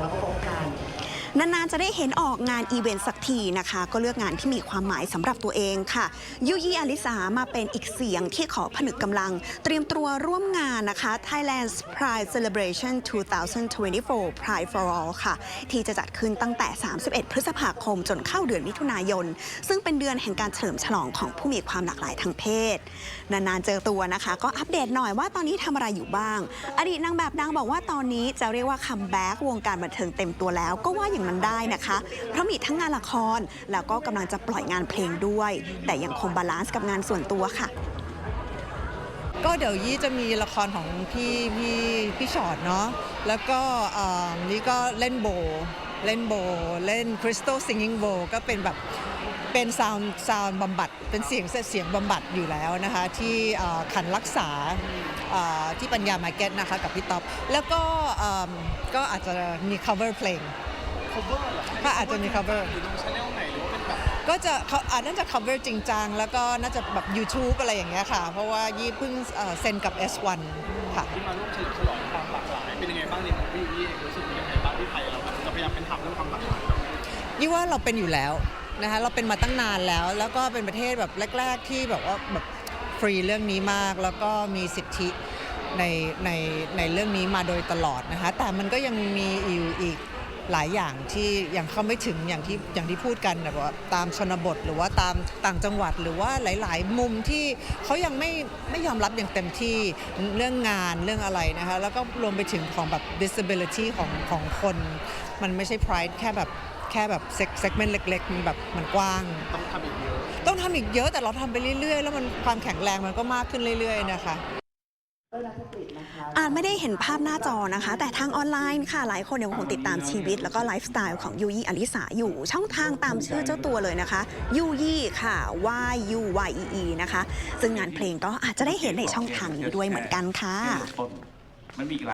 แล้วก็พบกั นานๆจะได้เห็นออกงานอีเวนต์สักทีนะคะ ก็เลือกงานที่มีความหมายสำหรับตัวเองค่ะยุยี่อลิสามาเป็นอีกเสียงที่ขอผนึกกำลัง เตรียมตัวร่วมงานนะคะ Thailand's Pride Celebration 2024 Pride for All ค่ะ ที่จะจัดขึ้นตั้งแต่ 31 พฤษภาคมจนเข้าเดือนมิถุนายน ซึ่งเป็นเดือนแห่งการเฉลิมฉลองของผู้มีความหลากหลายทางเพศ นานๆเจอตัวนะคะ ก็อัปเดตหน่อยว่าตอนนี้ทำอะไรอยู่บ้าง อดีตนางแบบดังบอกว่าตอนนี้จะเรียกว่าคัมแบ็กวงการบันเทิงเต็มตัวแล้วก็ว่าอย่างนั้นได้นะคะ เพราะมีทั้งงานละคร แล้วก็กำลังจะปล่อยงานเพลงด้วย แต่ยังคงบาลานซ์กับงานส่วนตัวค่ะก็เดี๋ยวยี่จะมีละครของพี่พี่พี่ชอตเนาะแล้วก็นี่ก็เล่นโบ เล่นโบ เล่นคริสตัลซิงกิ้งโบก็เป็นแบบเป็นซาวน์ซาวน์บำบัด เป็นเสียงเสียงบำบัดอยู่แล้วนะคะ ที่ขันรักษาที่ปัญญามาเก็ตนะคะกับพี่ต๊อป แล้วก็ก็อาจจะมี cover เพลง cover เหรอก็อาจจะมี cover อยู่ตรงช anel ไหนหรือว่าเป็นแบบก็จะเขาอาจน่าจะ cover จริงจังแล้วก็น่าจะแบบ YouTube อะไรอย่างเงี้ยค่ะ เพราะว่ายี่เพิ่งเอ่อเซ็นกับ S1 ค่ะ ที่มาร่วมเฉลิมฉลองความหลากหลาย เป็นยังไงบ้างในของพี่ยูยี่เองรู้สึกยังไงบ้างที่ไทยเราแบบจะพยายามเป็นทำเรื่องความหลากหลายแบบยี่ว่าเราเป็นอยู่แล้วนะคะเราเป็นมาตั้งนานแล้ว แล้วก็เป็นประเทศแบบแรก ๆ ที่แบบว่าแบบฟรีเรื่องนี้มาก แล้วก็มีสิทธิในในในเรื่องนี้มาโดยตลอดนะคะแต่มันก็ยังมีอยู่อีก หลายอย่างที่ยังเข้าไม่ถึงอย่างที่อย่างที่พูดกันแบบว่าตามชนบทหรือว่าตามต่างจังหวัดหรือว่าหลาย ๆ มุมที่เขายังไม่ไม่ยอมรับอย่างเต็มที่เรื่องงานเรื่องอะไรนะคะแล้วก็รวมไปถึงของแบบ disability ของของคน มันไม่ใช่ pride แค่แบบแค่แบบเซกเมนต์เล็กๆมันแบบมันกว้าง ต้องทำอีกเยอะ ต้องทำอีกเยอะแต่เราทำไปเรื่อย ๆ แล้วมันความแข็งแรงมันก็มากขึ้นเรื่อย ๆ นะคะ อาจไม่ได้เห็นภาพหน้าจอนะคะ แต่ทางออนไลน์ค่ะ หลายคนยังคงติดตามชีวิต แล้วก็ไลฟ์สไตล์ของยูยี่อลิสาอยู่ ช่องทางตามชื่อเจ้าตัวเลยนะคะยูยี่ค่ะ Y U Y E E นะคะ ซึ่งงานเพลงก็อาจจะได้เห็นในช่องทางนี้ด้วยเหมือนกันค่ะ